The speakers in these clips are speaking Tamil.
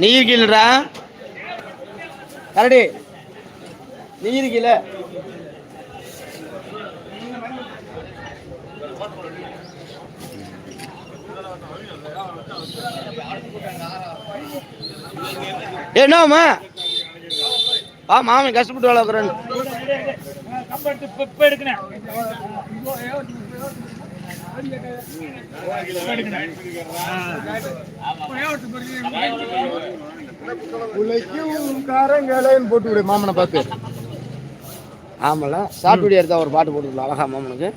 நீ இருக்கீங்களா கரடி. நீ இருக்கீங்களா என்னம்மா ஆ மாமன் கஷ்டப்பட்டு வளர்க்குறேன் உழைக்கும் காரங்களேன்னு போட்டு விடு மாமனை பார்த்து. ஆமாம்ல. ஷார்ட் வீடியோ ஒரு பாட்டு போட்டுக்கலாம். அழகா மாமனுக்கு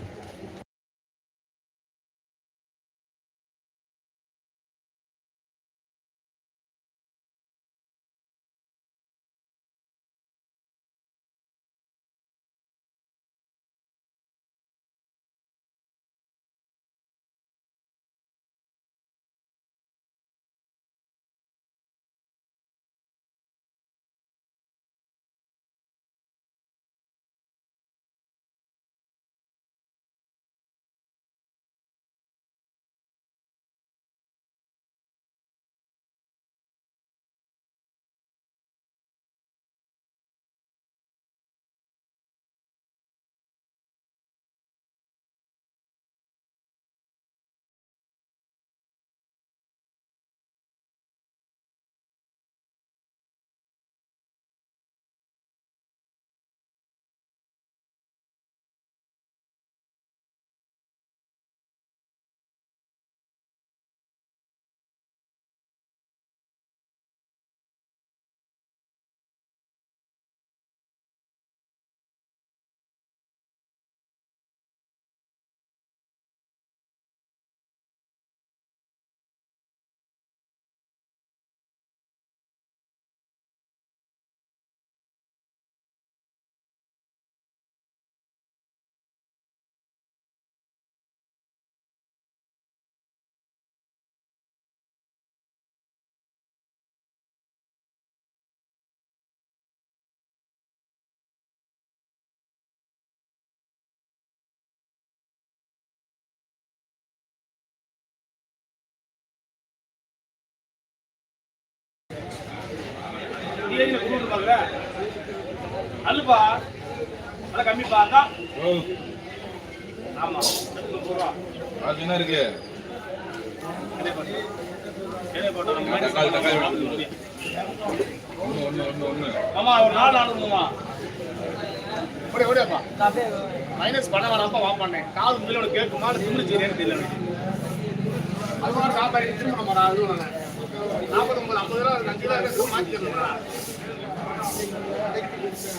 அல்லுப்பா அதான் கம்மிப்பா அதான் ஆமா. அது என்ன இருக்கு? ஆமா ஒரு நாலு நானூறுமா ஓடி ஓடியாப்பா மைனஸ் பண்ண வேணாம்ப்பா வா பண்ணேன் காது முதல்ல கேட்குமா திமிரு சரியானு தெரியல. அது மாதிரி சாப்பாடு திரும்ப நம்ம அதுவும் நாற்பத்தொம்பது ஐம்பது ரூபா அஞ்சு ரூபா மாற்றிக்கணும்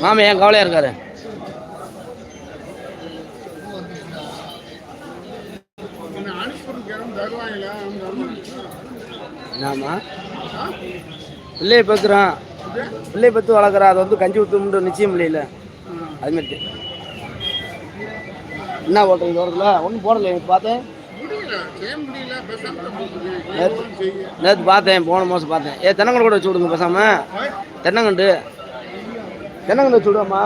மாமா ஏன் கவலையா இருக்காரு? என்னமா பிள்ளையை பார்த்துகிறான் பிள்ளை பத்து வளர்க்குறான் அதை வந்து கஞ்சி ஊற்றும்ன்ற நிச்சயம் இல்லையில. அதுமாரி என்ன போட்டீங்க தோட்டத்தில் ஒன்றும் போடலை எனக்கு பார்த்தேன். செய்ய நேற்று பார்த்தேன் போன மாதம் பார்த்தேன். ஏ தென்னங்கண்டு கூட வச்சு விடுங்க பேசாம. தென்னங்கண்டு தென்னங்கண்டு வச்சு விடுவாம்மா.